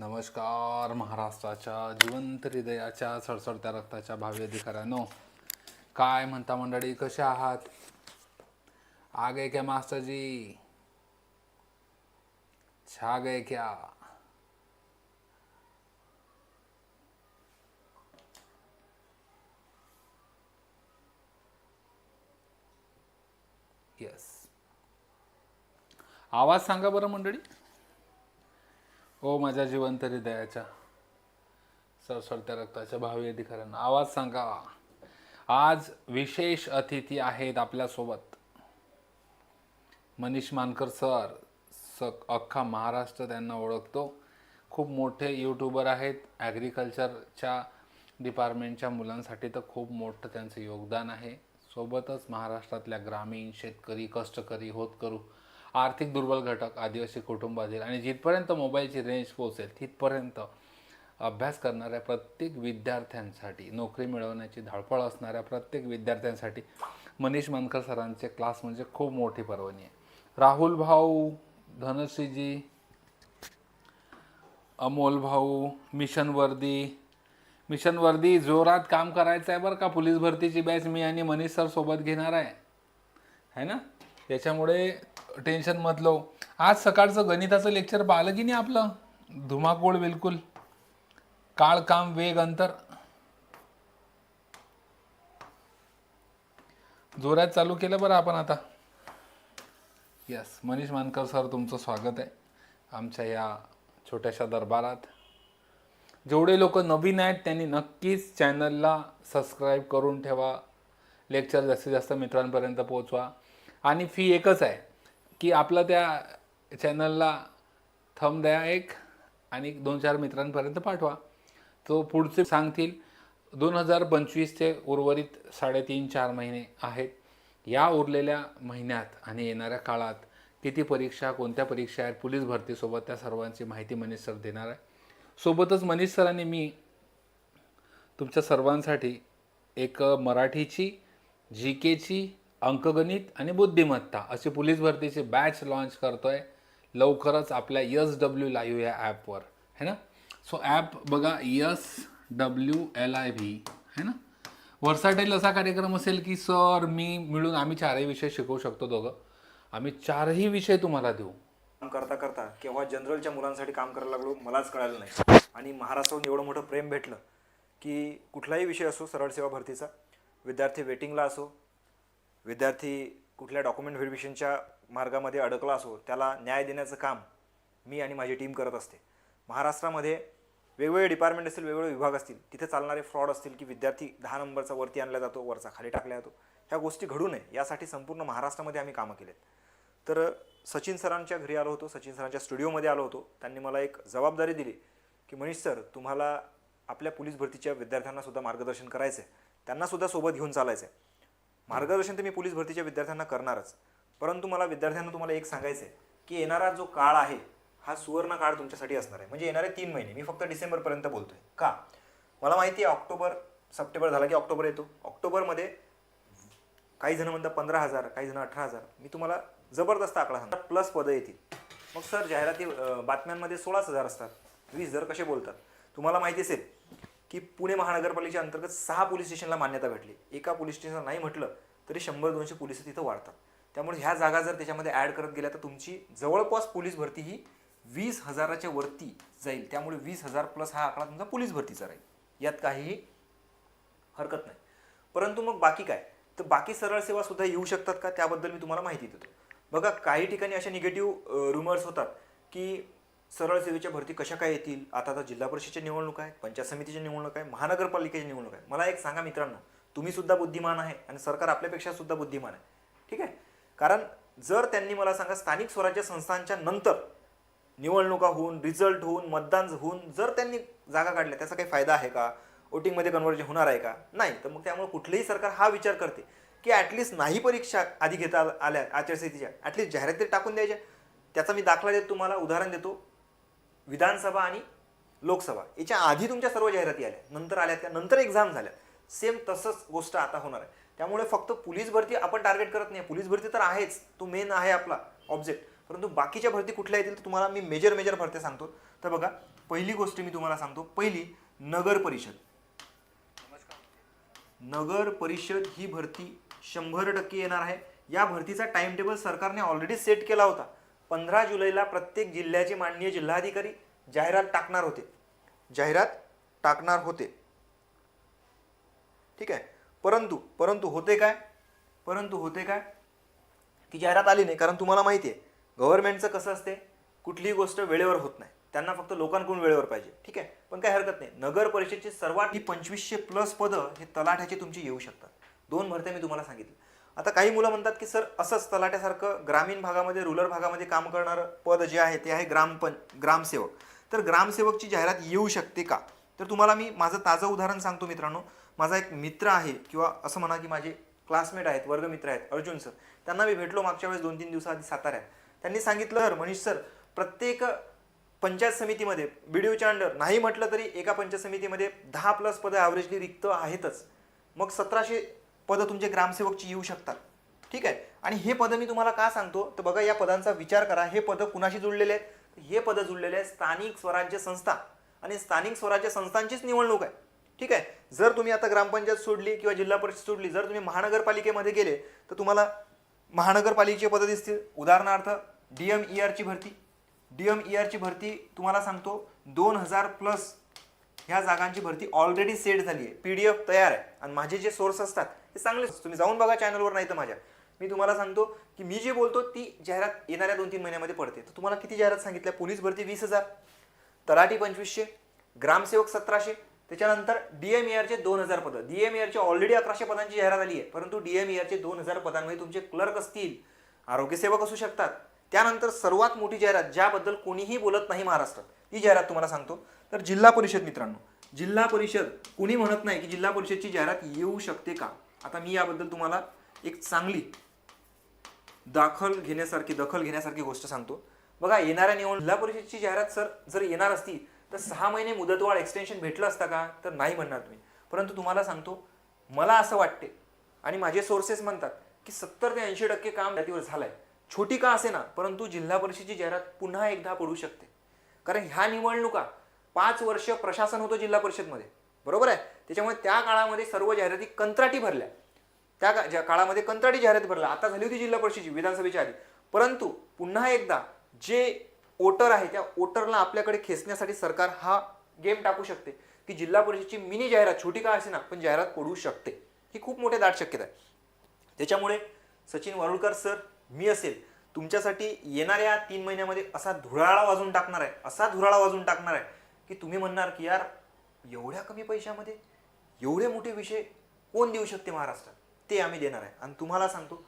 नमस्कार महाराष्ट्राच्या जिवंत हृदयाच्या सडसडत्या रक्ताच्या भावी अधिकाऱ्यांनो. काय म्हणता मंडळी कसे आहात? आगे क्या मास्टरजी छा गए क्या येस आवाज सांगा बरं मंडळी. ओ माझ्या जिवंत हृदयाच्या सळसळत्या रक्ताच्या भावी अधिकाऱ्यांना आवाज सांगा. आज विशेष अतिथी आहेत आपल्यासोबत. मनीष मानकर सर स अख्खा महाराष्ट्र त्यांना ओळखतो. खूप मोठे यूट्यूबर आहेत. ॲग्रिकल्चरच्या डिपार्टमेंटच्या मुलांसाठी तर खूप मोठं त्यांचं योगदान आहे. सोबतच महाराष्ट्रातल्या ग्रामीण शेतकरी कष्टकरी होतकरू आर्थिक दुर्बल घटक आदिवासी कुटुंबातील आणि जिथपर्यंत मोबाईलची रेंज पोहोचेल तिथपर्यंत अभ्यास करणाऱ्या प्रत्येक विद्यार्थ्यांसाठी नोकरी मिळवण्याची धाडपळ असणाऱ्या प्रत्येक विद्यार्थ्यांसाठी मनीष मनकर सरांचे क्लास म्हणजे खूप मोठी पर्वणी आहे. राहुल भाऊ धनश्रीजी अमोल भाऊ मिशन वर्दी. मिशन वर्दी जोरात काम करायचं आहे बरं का? पोलीस भरतीची बॅच मी आणि मनीष सर सोबत घेणार आहे. है ना? त्याच्यामुळे टेन्शन मधलो. आज सकाळचं गणिताचं लेक्चर पाहिलं की नाही आपलं? धुमाकूळ बिलकुल. काळ काम वेग अंतर. जोरात चालू केलं बरं आपण आता. यस मनीष मानकर सर तुमचं स्वागत आहे. आमच्या या छोट्याशा दरबारात. जेवढे लोक नवीन आहेत त्यांनी नक्कीच चॅनलला सबस्क्राईब करून ठेवा. लेक्चर जास्तीत जास्त मित्रांपर्यंत पोहोचवा. आणि फी एकच आहे. की आपलं त्या चॅनलला थम द्या एक आणि दोन चार मित्रांपर्यंत पाठवा. तो पुढचे सांगतील दोन हजार पंचवीसचे उर्वरित साडेतीन चार महिने आहेत. या उरलेल्या महिन्यात आणि येणाऱ्या काळात किती परीक्षा कोणत्या परीक्षा आहेत पोलीस भरतीसोबत त्या सर्वांची माहिती मनीष सर देणार आहे. सोबतच मनीष सरांनी मी तुमच्या सर्वांसाठी एक मराठीची जी केची अंकगणित आणि बुद्धिमत्ता अशी पोलीस भरतीची बॅच लॉन्च करतोय. लवकरच आपल्या यस डब्ल्यू लाईव्ह या ॲपवर है ना? सो ॲप बघा S W L I V. है ना? वर्साटाईल असा कार्यक्रम असेल की सर मी मिळून आम्ही चारही विषय शिकवू शकतो दोघं. आम्ही चारही विषय तुम्हाला देऊ. काम करता करता केव्हा जनरलच्या मुलांसाठी काम करायला लागलो मलाच कळालं नाही. आणि महाराष्ट्राहून एवढं मोठं प्रेम भेटलं की कुठलाही विषय असो सरळ सेवा भरतीचा. विद्यार्थी वेटिंगला असो विद्यार्थी कुठल्या डॉक्युमेंट व्हेरिफिकेशनच्या मार्गामध्ये अडकला असो त्याला न्याय देण्याचं काम मी आणि माझी टीम करत असते. महाराष्ट्रामध्ये वेगवेगळे डिपार्टमेंट असतील वेगवेगळे विभाग असतील तिथे चालणारे फ्रॉड असतील की विद्यार्थी दहा नंबरचा वरती आणला जातो वरचा खाली टाकला जातो ह्या गोष्टी घडू नये. यासाठी संपूर्ण महाराष्ट्रामध्ये आम्ही कामं केलेत. तर सचिन सरांच्या घरी आलो होतो सचिन सरांच्या स्टुडिओमध्ये आलो होतो. त्यांनी मला एक जबाबदारी दिली की मनीष सर तुम्हाला आपल्या पोलीस भरतीच्या विद्यार्थ्यांनासुद्धा मार्गदर्शन करायचं आहे त्यांनासुद्धा सोबत घेऊन चालायचं आहे मार्गदर्शन तर मी पोलीस भरतीच्या विद्यार्थ्यांना करणारच. परंतु मला विद्यार्थ्यांना तुम्हाला एक सांगायचं आहे की येणारा जो काळ आहे हा सुवर्ण काळ तुमच्यासाठी असणार आहे. म्हणजे येणारे तीन महिने. मी फक्त डिसेंबरपर्यंत बोलतो आहे का? मला माहिती आहे ऑक्टोबर सप्टेंबर झाला की ऑक्टोबर येतो. ऑक्टोबरमध्ये काही जण म्हणतात पंधरा हजार काही जण अठरा हजार. मी तुम्हाला जबरदस्त आकडा सांगतो. प्लस पदं येतील. मग सर जाहिराती बातम्यांमध्ये सोळाच हजार असतात. वीस हजार कसे बोलतात? तुम्हाला माहिती असेल की पुणे महानगरपालिकेच्या अंतर्गत सहा पोलीस स्टेशनला मान्यता भेटली. एका पोलीस स्टेशनला नाही म्हटलं तरी शंभर दोनशे पोलीस तिथं वाढतात. त्यामुळे ह्या जागा जर त्याच्यामध्ये ॲड करत गेल्या तर तुमची जवळपास पोलीस भरती ही वीस हजाराच्या वरती जाईल. त्यामुळे वीस हजार प्लस हा आकडा तुमचा पोलीस भरतीचा राहील. यात काहीही हरकत नाही. परंतु मग बाकी काय? तर बाकी सरळ सेवा सुद्धा येऊ शकतात का? त्याबद्दल मी तुम्हाला माहिती देतो. बघा काही ठिकाणी अशा निगेटिव्ह रुमर्स होतात की सरळ सेवेच्या भरती कशा काय येतील? आता आता जिल्हा परिषदेच्या निवडणूक आहे पंचायत समितीची निवडणूक आहे महानगरपालिकेची निवडणूक आहे मला एक सांगा मित्रांनो तुम्ही सुद्धा बुद्धिमान आहे आणि सरकार आपल्यापेक्षा सुद्धा बुद्धिमान आहे. ठीक आहे? कारण जर त्यांनी मला सांगा स्थानिक स्वराज्य संस्थांच्या नंतर निवडणुका होऊन रिझल्ट होऊन मतदान होऊन जर त्यांनी जागा काढल्या त्याचा काही फायदा आहे का? वोटिंगमध्ये कन्व्हर्जन होणार आहे का? नाही. तर मग त्यामुळे कुठलेही सरकार हा विचार करते की ॲटलिस्ट नाही परीक्षा आधी घेता आल्या आचारसंहितेच्या. ॲटलिस्ट जाहिराती टाकून द्यायच्या. त्याचा मी दाखला देतो तुम्हाला उदाहरण देतो. विधानसभा आणि लोकसभा. याच्या आधी तुमच्या सर्व जाहिराती आल्या. नंतर आल्या त्या नंतर एक्झाम झाल्या. सेम तसंच गोष्ट आता होणार आहे. त्यामुळे फक्त पोलीस भरती आपण टार्गेट करत नाही. पोलीस भरती तर आहेच. तो मेन आहे आपला ऑब्जेक्ट परंतु बाकीच्या भरती कुठल्या येतील तर तुम्हाला मी मेजर मेजर भरत्या सांगतो. तर बघा पहिली गोष्ट मी तुम्हाला सांगतो. पहिली नगर परिषद. नगर परिषद ही भरती शंभर टक्के येणार आहे. या भरतीचा टाइम टेबल सरकारने ऑलरेडी सेट केला होता. पंधरा जुलैला प्रत्येक जिल्ह्याचे माननीय जिल्हाधिकारी जाहिरात टाकणार होते. जाहिरात टाकणार होते. ठीक आहे? परंतु परंतु होते काय? परंतु होते काय? ती जाहिरात आली नाही कारण तुम्हाला माहिती आहे गव्हर्नमेंटचं कसं असते? कुठलीही गोष्ट वेळेवर होत नाही. त्यांना फक्त लोकांकडून वेळेवर पाहिजे. ठीक आहे? पण काही हरकत नाही. नगर परिषदेची सर्वात ही पंचवीसशे प्लस पदं हे तलाठ्याचे तुमची येऊ शकतात. दोन भरत्या मी तुम्हाला सांगितलं. आता काही मुलं म्हणतात की सर असंच तलाट्यासारखं ग्रामीण भागामध्ये रुरल भागामध्ये काम करणारं पद जे आहे ते आहे ग्रामपं ग्रामसेवक. तर ग्रामसेवकची जाहिरात येऊ शकते का? तर तुम्हाला मी माझं ताजं उदाहरण सांगतो मित्रांनो. माझा एक मित्र आहे किंवा असं म्हणा की माझे क्लासमेट आहेत वर्गमित्र आहेत अर्जुन सर. त्यांना मी भेटलो मागच्या वेळेस दोन तीन दिवसाआधी साताऱ्यात. त्यांनी सांगितलं सर मनीष सर प्रत्येक पंचायत समितीमध्ये बी डी ओच्या अंडर नाही म्हटलं तरी एका पंचायत समितीमध्ये दहा प्लस पदं ॲव्हरेजली रिक्त आहेतच. मग सतराशे पदं तुमचे ग्रामसेवकची येऊ शकतात. ठीक आहे? आणि हे पदं मी तुम्हाला का सांगतो? तर बघा या पदांचा विचार करा. हे पदं कुणाशी जुळलेले आहेत? हे पदं जुळलेले आहेत स्थानिक स्वराज्य संस्था. आणि स्थानिक स्वराज्य संस्थांचीच निवडणूक आहे. ठीक आहे? जर तुम्ही आता ग्रामपंचायत सोडली किंवा जिल्हा परिषद सोडली जर तुम्ही महानगरपालिकेमध्ये गेले तर तुम्हाला महानगरपालिकेचे पदं दिसतील. उदाहरणार्थ डी एम ई आरची भरती. डी एम ई आरची भरती तुम्हाला सांगतो दोन हजार प्लस ह्या जागांची भरती ऑलरेडी सेट झाली आहे. पी डी एफ तयार आहे. आणि माझे जे सोर्स असतात ते चांगले तुम्ही जाऊन बघा चॅनलवर नाही तर माझ्या. मी तुम्हाला सांगतो की मी जे बोलतो ती जाहिरात येणाऱ्या दोन तीन महिन्यामध्ये पडते. तर तुम्हाला किती जाहिरात सांगितल्या? पोलीस भरती वीस हजार. तलाठी पंचवीसशे. ग्रामसेवक सतराशे. त्याच्यानंतर डीएमईआरचे दोन हजार पदं. डीएमईआरचे ऑलरेडी अकराशे पदांची जाहिरात आली आहे. परंतु डीएमईआरचे दोन हजार पदांमध्ये तुमचे क्लर्क असतील. आरोग्यसेवक असू शकतात. त्यानंतर सर्वात मोठी जाहिरात ज्याबद्दल कोणीही बोलत नाही महाराष्ट्रात ती जाहिरात तुम्हाला सांगतो. तर जिल्हा परिषद मित्रांनो जिल्हा परिषद कोणी म्हणत नाही की जिल्हा परिषदची जाहिरात येऊ शकते का? आता मी याबद्दल तुम्हाला एक चांगली दाखल घेण्यासारखी दखल घेण्यासारखी गोष्ट सांगतो. बघा येणाऱ्या निवडणूक जिल्हा परिषदची जाहिरात सर जर येणार असती तर सहा महिने मुदतवाढ एक्सटेन्शन भेटलं असतं का? तर नाही म्हणणार तुम्ही. परंतु तुम्हाला सांगतो मला असं वाटते आणि माझे सोर्सेस म्हणतात की सत्तर ते ऐंशी टक्के काम जातीवर आहे छोटी का असे ना परंतु जिल्हा परिषदेची जाहिरात पुन्हा एकदा पडू शकते. कारण ह्या निवडणुका पाच वर्ष प्रशासन होतं जिल्हा परिषदमध्ये. बरोबर आहे? त्याच्यामुळे त्या काळामध्ये सर्व जाहिराती कंत्राटी भरल्या. त्या का- ज्या काळामध्ये कंत्राटी जाहिरात भरला आता झाली होती जिल्हा परिषदेची विधानसभेच्या आधी. परंतु पुन्हा एकदा जे वोटर आहे त्या वोटरला आपल्याकडे खेचण्यासाठी सरकार हा गेम टाकू शकते की जिल्हा परिषदेची मिनी जाहिरात छोटी का असे ना पण जाहिरात पडू शकते. ही खूप मोठी दाट शक्यता आहे. त्याच्यामुळे सचिन वारुळकर सर मी असेल तुमच्यासाठी येणाऱ्या तीन महिन्यामध्ये असा धुराळा वाजून टाकणार आहे असा धुराळा वाजून टाकणार आहे की तुम्ही म्हणणार की यार एवढ्या कमी पैशामध्ये एवढे मोठे विषय कोण देऊ शकते महाराष्ट्रात? ते आम्ही देणार आहे. आणि तुम्हाला सांगतो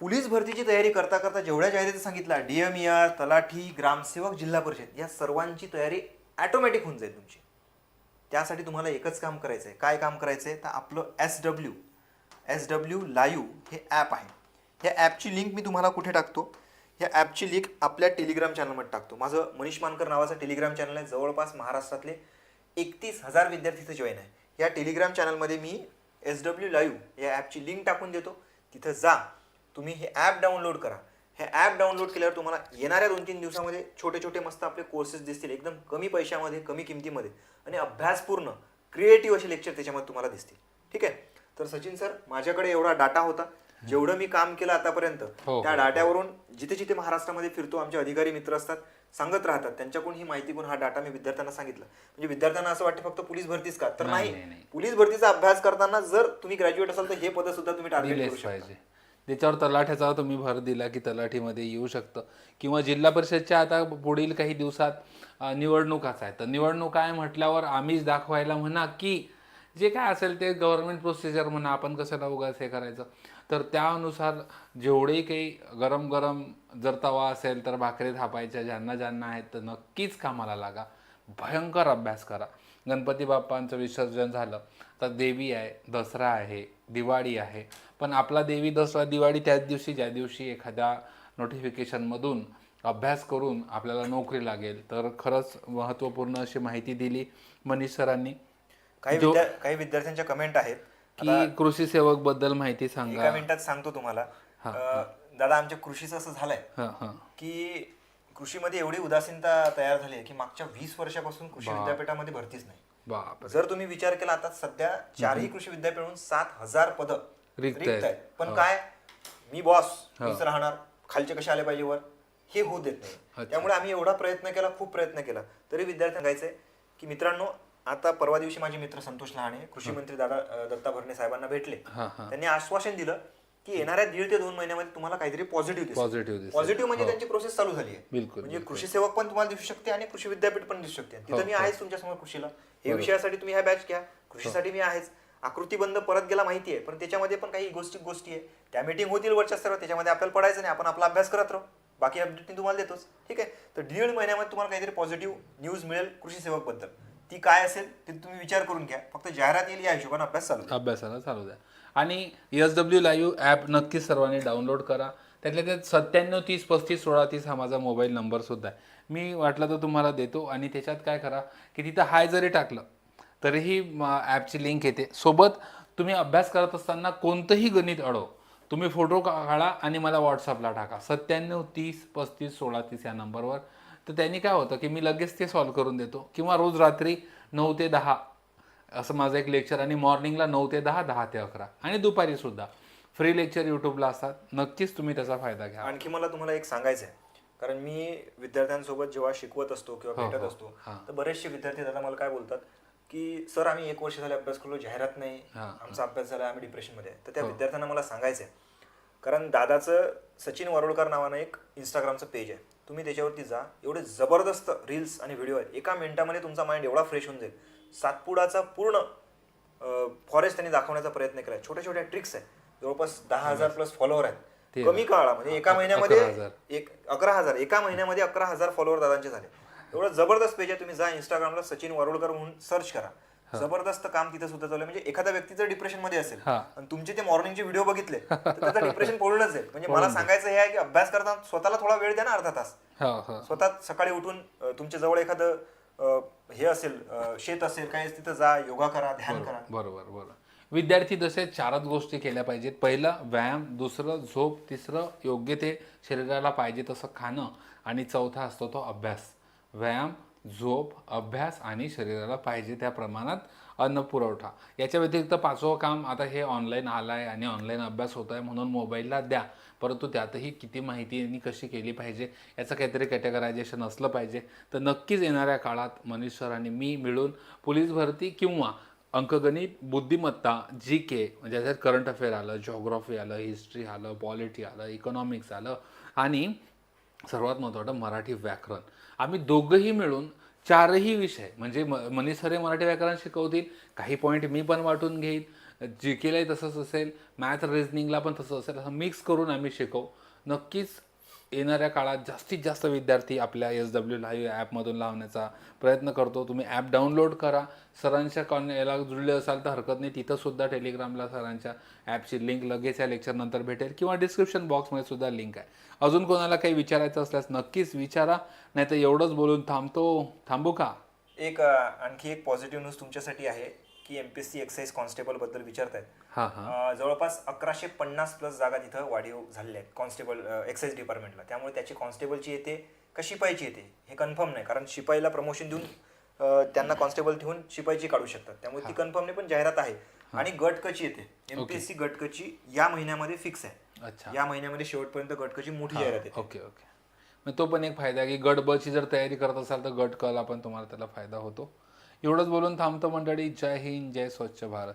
पोलीस भरतीची तयारी करता करता जेवढ्या जाहिराती सांगितल्या डीएमईआर तलाठी ग्रामसेवक जिल्हा परिषद या सर्वांची तयारी ॲटोमॅटिक होऊन जाईल तुमची. त्यासाठी तुम्हाला एकच काम करायचं आहे काय काम करायचं आहे तर आपलं S W S W live हे ॲप आहे. ह्या ॲपची लिंक मी तुम्हाला कुठे टाकतो? ह्या ॲपची लिंक आपल्या टेलिग्राम चॅनलमध्ये टाकतो. माझं मनीष मानकर नावाचं टेलिग्राम चॅनल आहे. जवळपास महाराष्ट्रातले एकतीस हजार विद्यार्थीचं जॉईन आहे. या टेलिग्राम चॅनलमध्ये मी एस डब्ल्यू लाईव्ह या ॲपची लिंक टाकून देतो. तिथं जा. तुम्ही हे ॲप डाउनलोड करा. हे ॲप डाउनलोड केल्यावर तुम्हाला येणाऱ्या दोन तीन दिवसामध्ये छोटे छोटे मस्त आपले कोर्सेस दिसतील. एकदम कमी पैशामध्ये कमी किमतीमध्ये आणि अभ्यासपूर्ण क्रिएटिव्ह असे लेक्चर त्याच्यामध्ये तुम्हाला दिसतील. ठीक आहे? तर सचिन सर माझ्याकडे एवढा डाटा होता. जेवढं मी काम केलं आतापर्यंत हो, त्या हो, डाट्यावरून जिथे जिथे महाराष्ट्रामध्ये फिरतो आमचे अधिकारी मित्र असतात सांगत राहतात. त्यांच्याकडून ही माहिती घेऊन हा डाटा मी विद्यार्थ्यांना सांगितलं. म्हणजे विद्यार्थ्यांना असं वाटतं फक्त पोलीस भरतीच का? तर नाही. पोलीस भरतीचा अभ्यास करताना जर तुम्ही ग्रॅज्युएट असाल तर हे पद सुद्धा तुम्ही टार्गेट करू शकता. त्याच्यावर तलाठ्याचा तुम्ही भर दिला की तलाठीमध्ये येऊ शकतं. किंवा जिल्हा परिषदच्या आता पुढील काही दिवसात निवडणुकाच आहे तर निवडणूक आहे म्हटल्यावर आम्हीच दाखवायला म्हणा की जे काय असेल ते गव्हर्नमेंट प्रोसिजर म्हणा आपण कशाला उगाच हे करायचं? तर त्यानुसार जेवढे काही गरम गरम जर तवा असेल तर भाकरी थापायच्या ज्यांना ज्यांना आहेत तर नक्कीच कामाला लागा. भयंकर अभ्यास करा. गणपती बाप्पांचं विसर्जन झालं तर देवी आहे दसरा आहे दिवाळी आहे. पण आपला देवी दसरा दिवाळी त्याच दिवशी ज्या दिवशी एखाद्या नोटिफिकेशनमधून अभ्यास करून आपल्याला नोकरी लागेल. तर खरंच महत्त्वपूर्ण अशी माहिती दिली मनीष सरांनी. काही विद्या काही विद्यार्थ्यांच्या कमेंट आहेत. की कृषी सेवकबद्दल माहिती सांगा. एका मिनिटात सांगतो तुम्हाला. अं, दादा आमच्या कृषीचं असं झालंय हां हां. की कृषीमध्ये एवढी उदासीनता तयार झाली आहे की मागच्या वीस वर्षापासून कृषी विद्यापीठामध्ये भरतीच नाही. बाप जर तुम्ही विचार केला आता सध्या चारही कृषी विद्यापीठ सात हजार पद रिक्त रिक्त आहेत. आहेत. पण काय? मी बॉस मीच राहणार. खालचे कसे आले पाहिजे वर? हे होऊ देत नाही. त्यामुळे आम्ही एवढा प्रयत्न केला खूप प्रयत्न केला. तरी विद्यार्थ्यांना सांगायचंय की मित्रांनो आता परवा दिवशी माझे मित्र संतोष लहाने कृषी मंत्री दादा दत्ता भरणे साहेबांना भेटले. हां हां. त्यांनी आश्वासन दिलं की येणाऱ्या दीड ते दोन महिन्यामध्ये तुम्हाला काहीतरी पॉझिटिव्ह पॉझिटिव्ह पॉझिटिव्ह म्हणजे त्यांची प्रोसेस चालू झाली आहे. बिलकुल म्हणजे कृषी सेवक पण तुम्हाला दिसू शकते आणि कृषी विद्यापीठ पण दिसू शकते. तिथं मी आहेच तुमच्यासमोर कृषीला. हे विषयासाठी तुम्ही ह्या बॅच घ्या. कृषीसाठी मी आहेच. आकृतीबंध परत गेला माहिती आहे पण त्याच्यामध्ये पण काही गोष्टी गोष्टी आहे. त्या मीटिंग होतील वरच्या स्तरावर त्याच्यामध्ये आपल्याला पडायचं नाही. आपण आपला अभ्यास करत राहू. बाकी अपडेट मी तुम्हाला देतोच. ठीक आहे? तर दीड महिन्यामध्ये तुम्हाला काहीतरी पॉझिटिव्ह न्यूज मिळेल कृषी सेवकबद्दल. ती काय असेल ते तुम्ही विचार करून घ्या. फक्त जाहिरात येईल या हिशोबाने अभ्यास चालू द्या. अभ्यासाला चालू द्या. आणि एस डब्ल्यू लाईव्ह ॲप नक्कीच सर्वांनी डाउनलोड करा. त्यातल्या त्यात सत्त्याण्णव तीस पस्तीस सोळा तीस हा माझा मोबाईल नंबर सुद्धा आहे. मी वाटलं तर तुम्हाला देतो आणि त्याच्यात काय करा की तिथं हाय जरी टाकलं तरीही ॲपची लिंक येते. सोबत तुम्ही अभ्यास करत असताना कोणतंही गणित अडव तुम्ही फोटो का- काढा आणि मला व्हॉट्सअपला टाका. सत्त्याण्णव तीस पस्तीस सोळा तीस या नंबरवर तर त्यांनी काय होतं की मी लगेच ते सॉल्व्ह करून देतो. किंवा रोज रात्री नऊ ते दहा असं माझं एक लेक्चर आणि मॉर्निंगला नऊ ते दहा दहा ते अकरा. आणि दुपारी सुद्धा. फ्री लेक्चर यूट्यूबला असतात. नक्कीच तुम्ही त्याचा फायदा घ्या. आणखी मला तुम्हाला एक सांगायचं आहे कारण मी विद्यार्थ्यांसोबत जेव्हा शिकवत असतो हो, किंवा भेटत असतो तर बरेचसे विद्यार्थी दादा मला काय बोलतात की सर आम्ही एक वर्ष झाले अभ्यास करलो जाहिरात नाही. आमचा अभ्यास झाला आम्ही डिप्रेशनमध्ये. तर हो. त्या विद्यार्थ्यांना मला सांगायचं आहे कारण दादाचं सचिन वरोडकर नावानं एक इंस्टाग्रामचं पेज आहे. तुम्ही त्याच्यावरती जा. एवढे जबरदस्त रील्स आणि व्हिडिओ आहेत. एका मिनिटामध्ये तुमचा माइंड एवढा फ्रेश होऊन जाईल. सातपुडाचा पूर्ण फॉरेस्ट त्यांनी दाखवण्याचा प्रयत्न केला छोट्या छोट्या ट्रिक्स आहेत. जवळपास दहा हजार प्लस फॉलोअर आहेत. कमी काळामध्ये एका महिन्यामध्ये एक अकरा हजार. एका महिन्यामध्ये अकरा हजार फॉलोअर दादांचे झाले. एवढं जबरदस्त पेज आहे. तुम्ही जा इंस्टाग्रामला सचिन वरोडकर म्हणून सर्च करा. जबरदस्त काम तिथे सुद्धा चालू आहे. म्हणजे एखाद्या व्यक्ती जर डिप्रेशनमध्ये असेल. आणि तुमचे ते मॉर्निंगचे व्हिडिओ बघितले तर त्याचं डिप्रेशन पळूनच जाईल म्हणजे मला सांगायचं हे आहे की अभ्यास करताना स्वतःला थोडा वेळ द्या ना अर्धा तास. स्वतः सकाळी उठून तुमच्या जवळ एखादं हे असेल शेत असेल काय तिथं जा योगा करा ध्यान करा. बरोबर बरोबर. विद्यार्थी तसे चारच गोष्टी केल्या पाहिजेत. पहिलं व्यायाम. दुसरं झोप. तिसरं योग्य ते शरीराला पाहिजे तसं खाणं. आणि चौथा असतो तो अभ्यास. व्यायाम झोप अभ्यास आणि शरीराला पाहिजे त्या प्रमाणात अन्न पुरवठा. याच्या व्यतिरिक्त पाचवं काम आता हे ऑनलाईन आलं आहे आणि ऑनलाईन अभ्यास होत आहे म्हणून मोबाईलला द्या. परंतु त्यातही किती माहिती यांनी कशी केली पाहिजे याचं काहीतरी कॅटेगरायझेशन असलं पाहिजे. तर नक्कीच येणाऱ्या काळात मनीष सर आणि मी मिळून पोलीस भरती किंवा अंकगणित बुद्धिमत्ता जी के म्हणजे त्याच्यात करंट अफेअर आलं जॉग्रॉफी आलं हिस्ट्री आलं पॉलिटी आलं इकॉनॉमिक्स आलं आणि सर्वात महत्त्वाचं मराठी व्याकरण. आम्ही दोघंही मिळून चारही विषय म्हणजे म मनीसरे मराठी व्याकरण शिकवतील काही पॉईंट मी पण वाटून घेईन जी केलाही तसंच असेल मॅथ रिझनिंगला पण तसं असेल असं मिक्स करून आम्ही शिकवू. नक्कीच येणाऱ्या काळात जास्तीत जास्त विद्यार्थी आपल्या एस डब्ल्यू लाईव्ह ॲपमधून लावण्याचा प्रयत्न करतो. तुम्ही ॲप डाउनलोड करा. सरांच्या कॉन याला जुळले असाल तर हरकत नाही. तिथंसुद्धा टेलिग्रामला सरांच्या ॲपची लिंक लगेच या लेक्चरनंतर भेटेल किंवा डिस्क्रिप्शन बॉक्समध्ये सुद्धा लिंक आहे. अजून कोणाला काही विचारायचं असल्यास नक्कीच विचारा. नाही तर एवढंच बोलून थांबतो. थांबू का? एक आणखी एक पॉझिटिव्ह न्यूज तुमच्यासाठी आहे. की एमपीएससी एक्साइज कॉन्स्टेबलबद्दल विचारतायत. हां हां. अ, जवळपास अकराशे पन्नास प्लस जागा तिथं वाढीव झालेल्या आहेत कॉन्स्टेबल एक्साइज डिपार्टमेंटला त्यामुळे त्याची कॉन्स्टेबलची येते का शिपाईची येते हे कन्फर्म नाही. कारण शिपाईला प्रमोशन देऊन त्यांना कॉन्स्टेबल ठेवून शिपाईची काढू शकतात. त्यामुळे ती कन्फर्म नाही पण जाहिरात आहे. आणि गटकची येते? एमपीएससी गटकची या महिन्यामध्ये फिक्स आहे. अच्छा. या महिन्यामध्ये शेवटपर्यंत गटकची मोठी जाहिरात येते. Okay okay. मग तो पण एक फायदा आहे की गट ब ची जर तयारी करत असाल तर गट क ला पण तुम्हाला त्याला फायदा होतो. एवढंच बोलून थांबतो मंडळी. जय हिंद जय स्वच्छ भारत.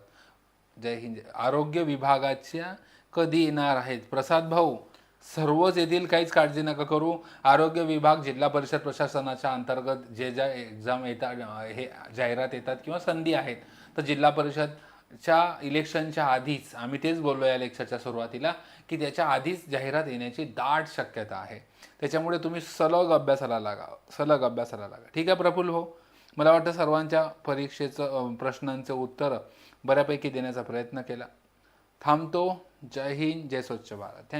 जय हिंद. जय- आरोग्य विभागाच्या कधी येणार आहेत? प्रसाद भाऊ सर्वच येथील काहीच काळजी नका करू. आरोग्य विभाग जिल्हा परिषद प्रशासनाच्या अंतर्गत जे ज्या एक्झाम येतात हे जाहिरात येतात किंवा संधी आहेत तर जिल्हा परिषदच्या इलेक्शनच्या आधीच आम्ही तेच बोललो या लेक्चरच्या सुरुवातीला की त्याच्या आधीच जाहिरात येण्याची दाट शक्यता आहे. त्याच्यामुळे तुम्ही सलग अभ्यासाला लागा सलग अभ्यासाला लागा. ठीक आहे प्रफुल्ल हो मला वाटतं सर्वांच्या परीक्षेचं प्रश्नांचं उत्तर बऱ्यापैकी देण्याचा प्रयत्न केला. थांबतो. जय हिंद जय स्वच्छ भारत. थँक